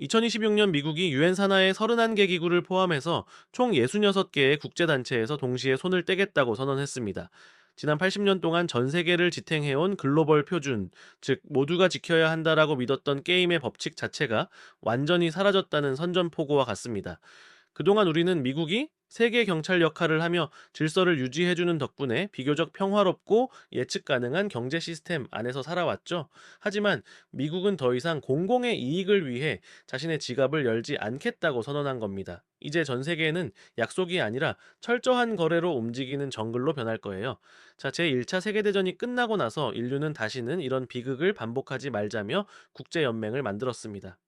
2026년 미국이 유엔 산하의 31개 기구를 포함해서 총 66개의 국제단체에서 동시에 손을 떼겠다고 선언했습니다. 지난 80년 동안 전 세계를 지탱해온 글로벌 표준, 즉 모두가 지켜야 한다라고 믿었던 게임의 법칙 자체가 완전히 사라졌다는 선전포고와 같습니다. 그동안 우리는 미국이 세계 경찰 역할을 하며 질서를 유지해주는 덕분에 비교적 평화롭고 예측 가능한 경제 시스템 안에서 살아왔죠. 하지만 미국은 더 이상 공공의 이익을 위해 자신의 지갑을 열지 않겠다고 선언한 겁니다. 이제 전 세계는 약속이 아니라 철저한 거래로 움직이는 정글로 변할 거예요. 자, 제1차 세계대전이 끝나고 나서 인류는 다시는 이런 비극을 반복하지 말자며 국제연맹을 만들었습니다.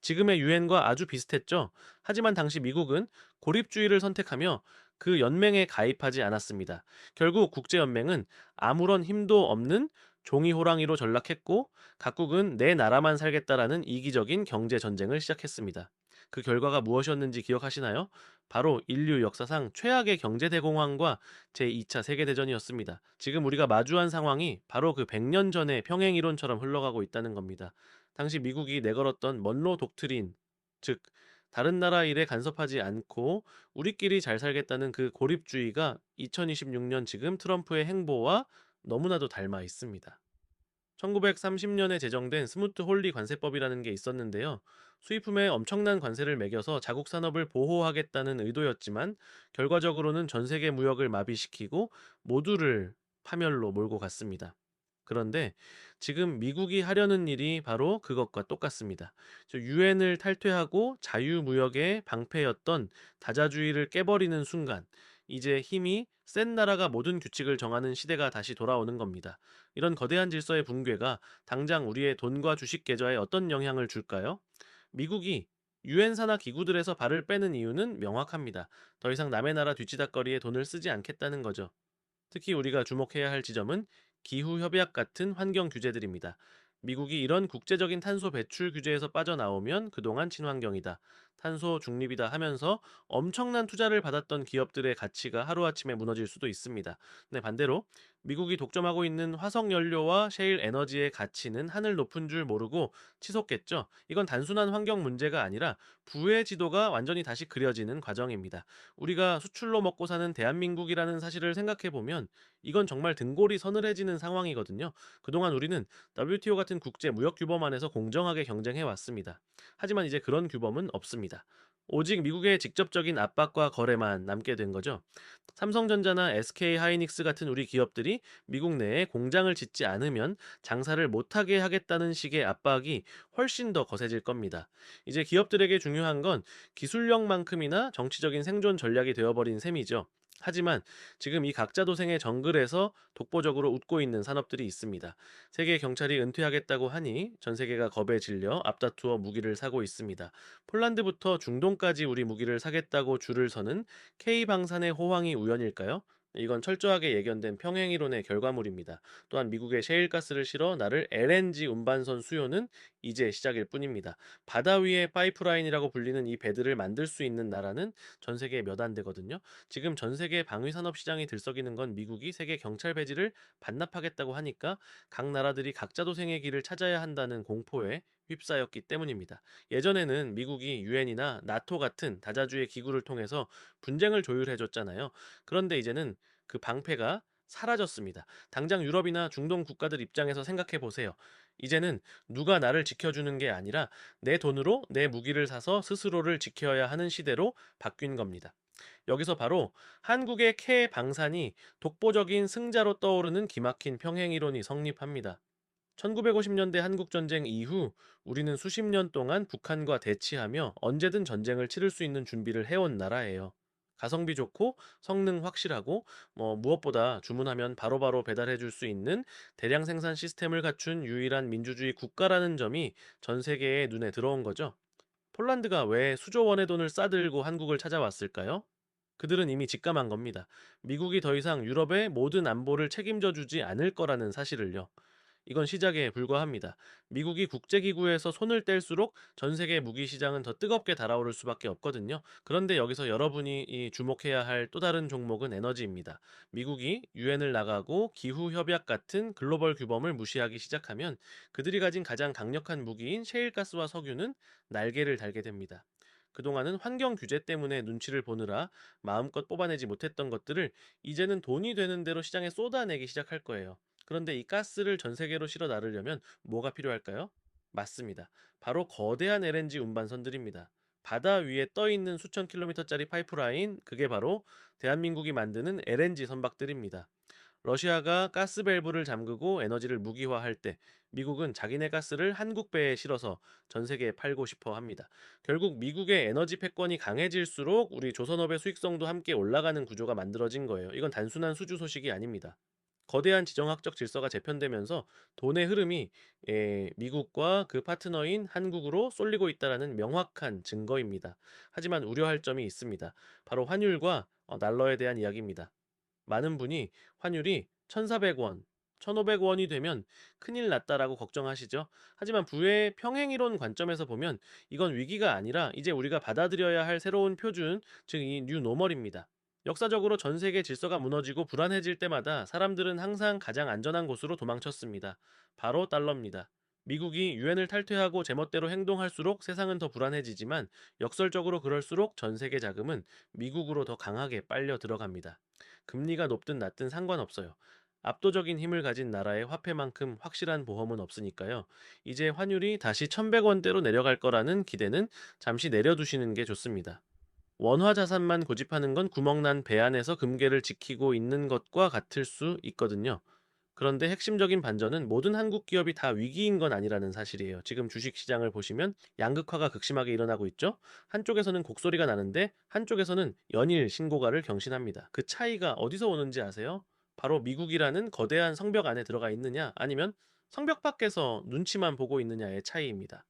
지금의 유엔과 아주 비슷했죠. 하지만 당시 미국은 고립주의를 선택하며 그 연맹에 가입하지 않았습니다. 결국 국제연맹은 아무런 힘도 없는 종이 호랑이로 전락했고 각국은 내 나라만 살겠다라는 이기적인 경제 전쟁을 시작했습니다. 그 결과가 무엇이었는지 기억하시나요? 바로 인류 역사상 최악의 경제 대공황과 제2차 세계 대전이었습니다. 지금 우리가 마주한 상황이 바로 그 100년 전의 평행 이론처럼 흘러가고 있다는 겁니다. 당시 미국이 내걸었던 먼로 독트린, 즉 다른 나라 일에 간섭하지 않고 우리끼리 잘 살겠다는 그 고립주의가 2026년 지금 트럼프의 행보와 너무나도 닮아 있습니다. 1930년에 제정된 스무트 홀리 관세법이라는 게 있었는데요. 수입품에 엄청난 관세를 매겨서 자국 산업을 보호하겠다는 의도였지만 결과적으로는 전 세계 무역을 마비시키고 모두를 파멸로 몰고 갔습니다. 그런데 지금 미국이 하려는 일이 바로 그것과 똑같습니다. 유엔을 탈퇴하고 자유무역의 방패였던 다자주의를 깨버리는 순간 이제 힘이 센 나라가 모든 규칙을 정하는 시대가 다시 돌아오는 겁니다. 이런 거대한 질서의 붕괴가 당장 우리의 돈과 주식 계좌에 어떤 영향을 줄까요? 미국이 유엔 산하 기구들에서 발을 빼는 이유는 명확합니다. 더 이상 남의 나라 뒤치다거리에 돈을 쓰지 않겠다는 거죠. 특히 우리가 주목해야 할 지점은 기후 협약 같은 환경 규제들입니다. 미국이 이런 국제적인 탄소 배출 규제에서 빠져나오면 그동안 친환경이다. 탄소 중립이다 하면서 엄청난 투자를 받았던 기업들의 가치가 하루아침에 무너질 수도 있습니다. 네, 반대로 미국이 독점하고 있는 화석 연료와 셰일 에너지의 가치는 하늘 높은 줄 모르고 치솟겠죠. 이건 단순한 환경 문제가 아니라 부의 지도가 완전히 다시 그려지는 과정입니다. 우리가 수출로 먹고 사는 대한민국이라는 사실을 생각해 보면 이건 정말 등골이 서늘해지는 상황이거든요. 그동안 우리는 WTO 같은 국제 무역 규범 안에서 공정하게 경쟁해 왔습니다. 하지만 이제 그런 규범은 없습니다. 오직 미국의 직접적인 압박과 거래만 남게 된 거죠. 삼성전자나 SK 하이닉스 같은 우리 기업들이 미국 내에 공장을 짓지 않으면 장사를 못하게 하겠다는 식의 압박이 훨씬 더 거세질 겁니다. 이제 기업들에게 중요한 건 기술력만큼이나 정치적인 생존 전략이 되어버린 셈이죠. 하지만 지금 이 각자 도생의 정글에서 독보적으로 웃고 있는 산업들이 있습니다. 세계 경찰이 은퇴하겠다고 하니 전 세계가 겁에 질려 앞다투어 무기를 사고 있습니다. 폴란드부터 중동까지 우리 무기를 사겠다고 줄을 서는 K방산의 호황이 우연일까요? 이건 철저하게 예견된 평행이론의 결과물입니다. 또한 미국의 셰일가스를 실어 나를 LNG 운반선 수요는 이제 시작일 뿐입니다. 바다 위의 파이프라인이라고 불리는 이 배들을 만들 수 있는 나라는 전 세계에 몇안 되거든요. 지금 전 세계 방위 산업 시장이 들썩이는 건 미국이 세계 경찰 배지를 반납하겠다고 하니까 각 나라들이 각자 도생의 길을 찾아야 한다는 공포에 휩싸였기 때문입니다. 예전에는 미국이 유엔이나 나토 같은 다자주의 기구를 통해서 분쟁을 조율해줬잖아요. 그런데 이제는 그 방패가 사라졌습니다. 당장 유럽이나 중동 국가들 입장에서 생각해 보세요. 이제는 누가 나를 지켜주는 게 아니라 내 돈으로 내 무기를 사서 스스로를 지켜야 하는 시대로 바뀐 겁니다. 여기서 바로 한국의 캐 방산이 독보적인 승자로 떠오르는 기막힌 평행이론이 성립합니다. 1950년대 한국전쟁 이후 우리는 수십 년 동안 북한과 대치하며 언제든 전쟁을 치를 수 있는 준비를 해온 나라예요. 가성비 좋고 성능 확실하고 뭐 무엇보다 주문하면 바로바로 배달해 줄 수 있는 대량 생산 시스템을 갖춘 유일한 민주주의 국가라는 점이 전 세계의 눈에 들어온 거죠. 폴란드가 왜 수조 원의 돈을 싸들고 한국을 찾아왔을까요? 그들은 이미 직감한 겁니다. 미국이 더 이상 유럽의 모든 안보를 책임져 주지 않을 거라는 사실을요. 이건 시작에 불과합니다. 미국이 국제기구에서 손을 뗄수록 전 세계 무기 시장은 더 뜨겁게 달아오를 수밖에 없거든요. 그런데 여기서 여러분이 이 주목해야 할 또 다른 종목은 에너지입니다. 미국이 유엔을 나가고 기후 협약 같은 글로벌 규범을 무시하기 시작하면 그들이 가진 가장 강력한 무기인 셰일가스와 석유는 날개를 달게 됩니다. 그동안은 환경 규제 때문에 눈치를 보느라 마음껏 뽑아내지 못했던 것들을 이제는 돈이 되는 대로 시장에 쏟아내기 시작할 거예요. 그런데 이 가스를 전 세계로 실어 나르려면 뭐가 필요할까요? 맞습니다. 바로 거대한 LNG 운반선들입니다. 바다 위에 떠 있는 수천 킬로미터짜리 파이프라인, 그게 바로 대한민국이 만드는 LNG 선박들입니다. 러시아가 가스 밸브를 잠그고 에너지를 무기화할 때 미국은 자기네 가스를 한국 배에 실어서 전 세계에 팔고 싶어 합니다. 결국 미국의 에너지 패권이 강해질수록 우리 조선업의 수익성도 함께 올라가는 구조가 만들어진 거예요. 이건 단순한 수주 소식이 아닙니다. 거대한 지정학적 질서가 재편되면서 돈의 흐름이 예, 미국과 그 파트너인 한국으로 쏠리고 있다라는 명확한 증거입니다. 하지만 우려할 점이 있습니다. 바로 환율과 어, 달러에 대한 이야기입니다. 많은 분이 환율이 1,400원, 1,500원이 되면 큰일 났다라고 걱정하시죠. 하지만 부의 평행이론 관점에서 보면 이건 위기가 아니라 이제 우리가 받아들여야 할 새로운 표준, 즉 이 뉴 노멀입니다. 역사적으로 전 세계 질서가 무너지고 불안해질 때마다 사람들은 항상 가장 안전한 곳으로 도망쳤습니다. 바로 달러입니다. 미국이 유엔을 탈퇴하고 제멋대로 행동할수록 세상은 더 불안해지지만 역설적으로 그럴수록 전 세계 자금은 미국으로 더 강하게 빨려 들어갑니다. 금리가 높든 낮든 상관없어요. 압도적인 힘을 가진 나라의 화폐만큼 확실한 보험은 없으니까요. 이제 환율이 다시 1100원대로 내려갈 거라는 기대는 잠시 내려두시는 게 좋습니다. 원화 자산만 고집하는 건 구멍난 배 안에서 금괴를 지키고 있는 것과 같을 수 있거든요. 그런데 핵심적인 반전은 모든 한국 기업이 다 위기인 건 아니라는 사실이에요. 지금 주식 시장을 보시면 양극화가 극심하게 일어나고 있죠. 한쪽에서는 곡소리가 나는데 한쪽에서는 연일 신고가를 경신합니다. 그 차이가 어디서 오는지 아세요? 바로 미국이라는 거대한 성벽 안에 들어가 있느냐 아니면 성벽 밖에서 눈치만 보고 있느냐의 차이입니다.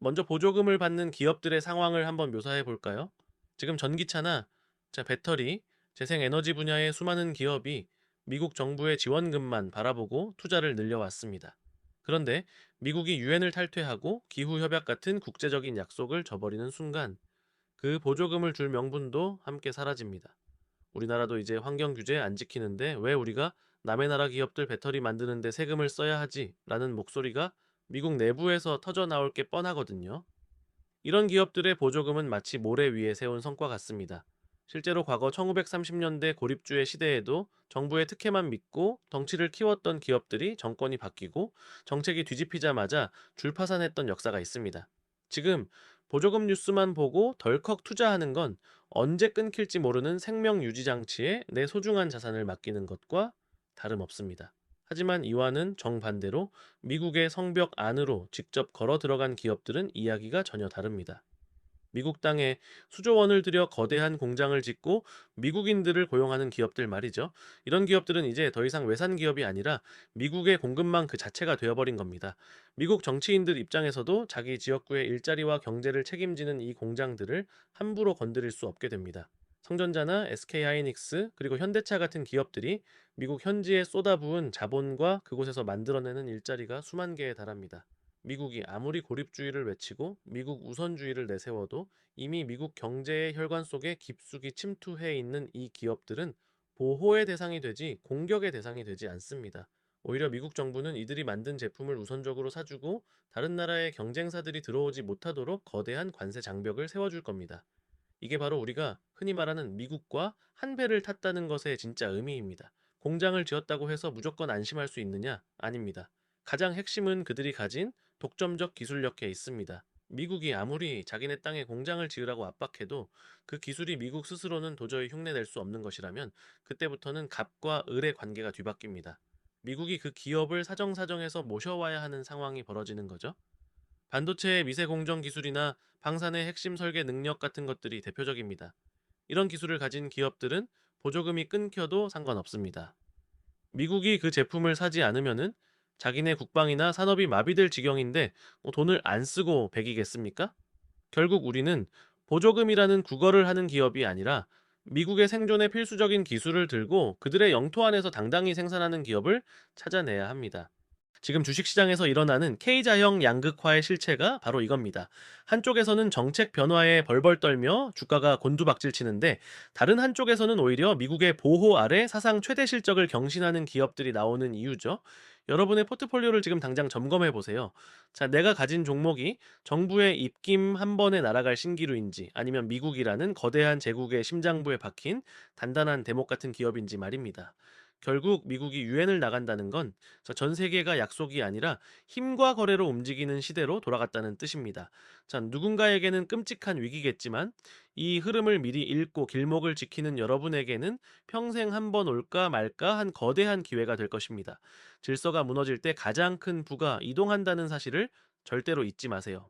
먼저 보조금을 받는 기업들의 상황을 한번 묘사해 볼까요? 지금 전기차나 자, 배터리, 재생에너지 분야의 수많은 기업이 미국 정부의 지원금만 바라보고 투자를 늘려왔습니다. 그런데 미국이 유엔을 탈퇴하고 기후협약 같은 국제적인 약속을 저버리는 순간 그 보조금을 줄 명분도 함께 사라집니다. 우리나라도 이제 환경 규제 안 지키는데 왜 우리가 남의 나라 기업들 배터리 만드는데 세금을 써야 하지? 라는 목소리가 미국 내부에서 터져 나올 게 뻔하거든요. 이런 기업들의 보조금은 마치 모래 위에 세운 성과 같습니다. 실제로 과거 1930년대 고립주의 시대에도 정부의 특혜만 믿고 덩치를 키웠던 기업들이 정권이 바뀌고 정책이 뒤집히자마자 줄파산했던 역사가 있습니다. 지금 보조금 뉴스만 보고 덜컥 투자하는 건 언제 끊길지 모르는 생명 유지 장치에 내 소중한 자산을 맡기는 것과 다름없습니다. 하지만 이와는 정반대로 미국의 성벽 안으로 직접 걸어 들어간 기업들은 이야기가 전혀 다릅니다. 미국 땅에 수조 원을 들여 거대한 공장을 짓고 미국인들을 고용하는 기업들 말이죠. 이런 기업들은 이제 더 이상 외산 기업이 아니라 미국의 공급망 그 자체가 되어버린 겁니다. 미국 정치인들 입장에서도 자기 지역구의 일자리와 경제를 책임지는 이 공장들을 함부로 건드릴 수 없게 됩니다. 성전자나 SK 하이닉스 그리고 현대차 같은 기업들이 미국 현지에 쏟아부은 자본과 그곳에서 만들어내는 일자리가 수만 개에 달합니다. 미국이 아무리 고립주의를 외치고 미국 우선주의를 내세워도 이미 미국 경제의 혈관 속에 깊숙이 침투해 있는 이 기업들은 보호의 대상이 되지 공격의 대상이 되지 않습니다. 오히려 미국 정부는 이들이 만든 제품을 우선적으로 사주고 다른 나라의 경쟁사들이 들어오지 못하도록 거대한 관세 장벽을 세워줄 겁니다. 이게 바로 우리가 흔히 말하는 미국과 한 배를 탔다는 것의 진짜 의미입니다. 공장을 지었다고 해서 무조건 안심할 수 있느냐? 아닙니다. 가장 핵심은 그들이 가진 독점적 기술력에 있습니다. 미국이 아무리 자기네 땅에 공장을 지으라고 압박해도 그 기술이 미국 스스로는 도저히 흉내낼 수 없는 것이라면 그때부터는 갑과 을의 관계가 뒤바뀝니다. 미국이 그 기업을 사정사정해서 모셔와야 하는 상황이 벌어지는 거죠. 반도체의 미세 공정 기술이나 방산의 핵심 설계 능력 같은 것들이 대표적입니다. 이런 기술을 가진 기업들은 보조금이 끊겨도 상관없습니다. 미국이 그 제품을 사지 않으면은 자기네 국방이나 산업이 마비될 지경인데 뭐 돈을 안 쓰고 배기겠습니까? 결국 우리는 보조금이라는 국어를 하는 기업이 아니라 미국의 생존에 필수적인 기술을 들고 그들의 영토 안에서 당당히 생산하는 기업을 찾아내야 합니다. 지금 주식시장에서 일어나는 K자형 양극화의 실체가 바로 이겁니다. 한쪽에서는 정책 변화에 벌벌 떨며 주가가 곤두박질 치는데 다른 한쪽에서는 오히려 미국의 보호 아래 사상 최대 실적을 경신하는 기업들이 나오는 이유죠. 여러분의 포트폴리오를 지금 당장 점검해 보세요. 자, 내가 가진 종목이 정부의 입김 한 번에 날아갈 신기루인지 아니면 미국이라는 거대한 제국의 심장부에 박힌 단단한 대목 같은 기업인지 말입니다. 결국 미국이 유엔을 나간다는 건 전 세계가 약속이 아니라 힘과 거래로 움직이는 시대로 돌아갔다는 뜻입니다. 자, 누군가에게는 끔찍한 위기겠지만 이 흐름을 미리 읽고 길목을 지키는 여러분에게는 평생 한 번 올까 말까 한 거대한 기회가 될 것입니다. 질서가 무너질 때 가장 큰 부가 이동한다는 사실을 절대로 잊지 마세요.